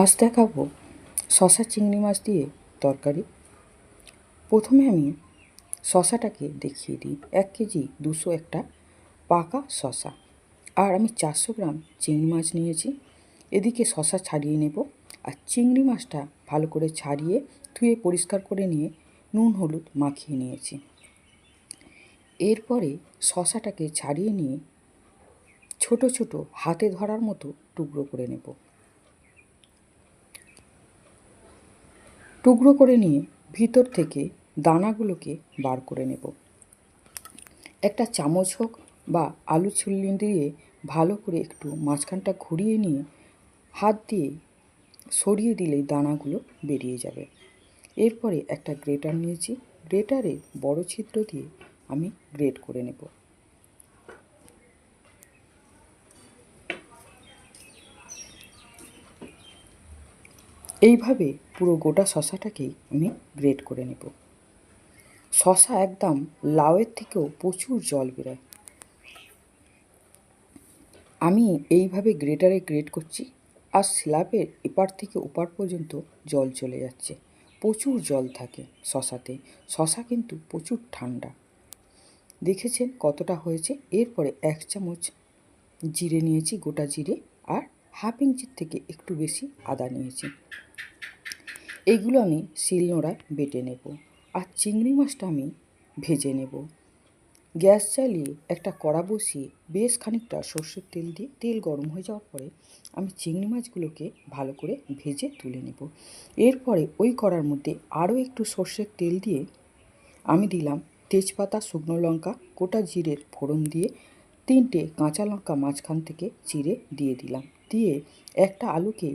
আজ দেখাবো শশা চিংড়ি মাছ দিয়ে তরকারি। প্রথমে আমি শশাটাকে দেখিয়ে দিই। এক কেজি দুশো একটা পাকা শশা আর আমি চারশো গ্রাম চিংড়ি মাছ নিয়েছি। এদিকে শশা ছাড়িয়ে নেব। আর চিংড়ি মাছটা ভালো করে ছাড়িয়ে ধুয়ে পরিষ্কার করে নিয়ে নুন, হলুদ মাখিয়ে নিয়েছি। এরপরে শশাটাকে ছাড়িয়ে নিয়ে ছোট ছোট হাতে ধরার মতো টুকরো করে নেব। টুকরো করে নিয়ে ভিতর থেকে দানাগুলোকে বার করে নেব। একটা চামচ হোক বা আলু ছুল্লি দিয়ে ভালো করে একটু মাঝখানটা ঘুরিয়ে নিয়ে হাত দিয়ে সরিয়ে দিলেই দানাগুলো বেরিয়ে যাবে। এরপরে একটা গ্রেটার নিয়েছি। গ্রেটারে বড় ছিদ্র দিয়ে আমি গ্রেট করে নেব। এইভাবে পুরো গোটা শশাটাকেই আমি গ্রেট করে নেব। শশা একদম লাউয়ের থেকেও প্রচুর জল বেরোয়। আমি এইভাবে গ্রেটারে গ্রেট করছি আর স্ল্যাবের এপার থেকে ওপার পর্যন্ত জল চলে যাচ্ছে। প্রচুর জল থাকে শশাতে। শশা কিন্তু প্রচুর ঠান্ডা। দেখেছেন কতটা হয়েছে? এরপরে এক চামচ জিরে নিয়েছি, গোটা জিরে, আর হাফ ইঞ্চির থেকে একটু বেশি আদা নিয়েছি। এইগুলো আমি শিলনোড়ায় বেটে নেব আর চিংড়ি মাছটা আমি ভেজে নেব। গ্যাস চালিয়ে একটা কড়া বসিয়ে বেশ খানিকটা সর্ষের তেল দিয়ে তেল গরম হয়ে যাওয়ার পরে আমি চিংড়ি মাছগুলোকে ভালো করে ভেজে তুলে নেব। এরপরে ওই কড়ার মধ্যে আরও একটু সর্ষের তেল দিয়ে আমি দিলাম তেজপাতা, শুকনো লঙ্কা, গোটা জিরের ফোড়ন দিয়ে তিনটে কাঁচা লঙ্কা মাঝখান থেকে চিড়ে দিয়ে দিলাম। দিয়ে একটা আলুকে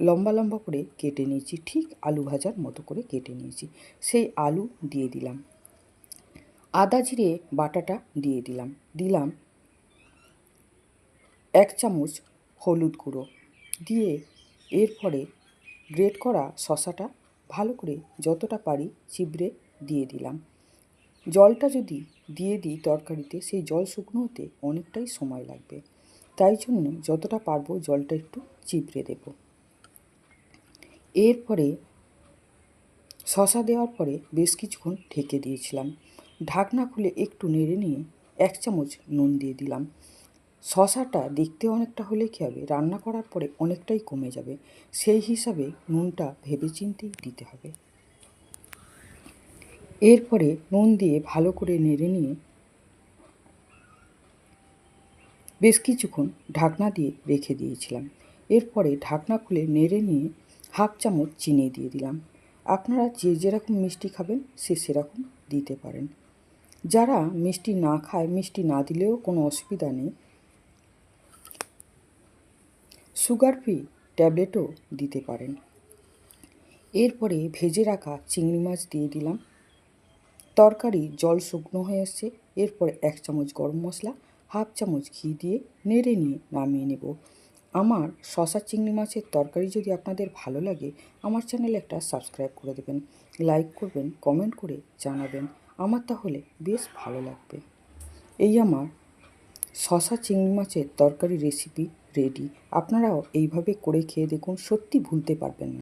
লম্বা লম্বা করে কেটে নিয়েছি, ঠিক আলু ভাজার মতো করে কেটে নিয়েছি। সেই আলু দিয়ে দিলাম। আদা জিরে বাটাটা দিয়ে দিলাম। দিলাম এক চামচ হলুদ গুঁড়ো। দিয়ে এরপরে গ্রেট করা শশাটা ভালো করে যতটা পারি চিবড়ে দিয়ে দিলাম। জলটা যদি দিয়ে দিই তরকারিতে, সেই জল শুকনো হতে অনেকটাই সময় লাগবে। তাই জন্য যতটা পারব জলটা একটু চিবড়ে দেব। এরপরে শশা দেওয়ার পরে বেশ কিছুক্ষণ ঢেকে দিয়েছিলাম। ঢাকনা খুলে একটু নেড়ে নিয়ে এক চামচ নুন দিয়ে দিলাম। শশাটা দেখতে অনেকটা হলে কী হবে, রান্না করার পরে অনেকটাই কমে যাবে। সেই হিসাবে নুনটা ভেবে চিন্তেই দিতে হবে। এরপরে নুন দিয়ে ভালো করে নেড়ে নিয়ে বেশ কিছুক্ষণ ঢাকনা দিয়ে রেখে দিয়েছিলাম। এরপরে ঢাকনা খুলে নেড়ে নিয়ে হাফ চামচ চিনি দিয়ে দিলাম। আপনারা যে যেরকম মিষ্টি খাবেন, সে সেরকম দিতে পারেন। যারা মিষ্টি না খায়, মিষ্টি না দিলেও কোনো অসুবিধা নেই। সুগার ফ্রি ট্যাবলেটও দিতে পারেন। এরপরে ভেজে রাখা চিংড়ি মাছ দিয়ে দিলাম। তরকারি জল শুকনো হয়ে এসছে এরপরে এক চামচ গরম মশলা, হাফ চামচ ঘি দিয়ে নেড়ে নিয়ে নামিয়ে নেব। আমার শশা চিংড়ি মাছের তরকারি যদি আপনাদের ভালো লাগে, আমার চ্যানেলে একটা সাবস্ক্রাইব করে দেবেন। লাইক করবেন, কমেন্ট করে জানাবেন। আমার তাহলে বেশ ভালো লাগবে। এই আমার শশা চিংড়ি মাছের তরকারি রেসিপি রেডি আপনারাও এইভাবে করে খেয়ে দেখুন, সত্যি ভুলতে পারবেন না।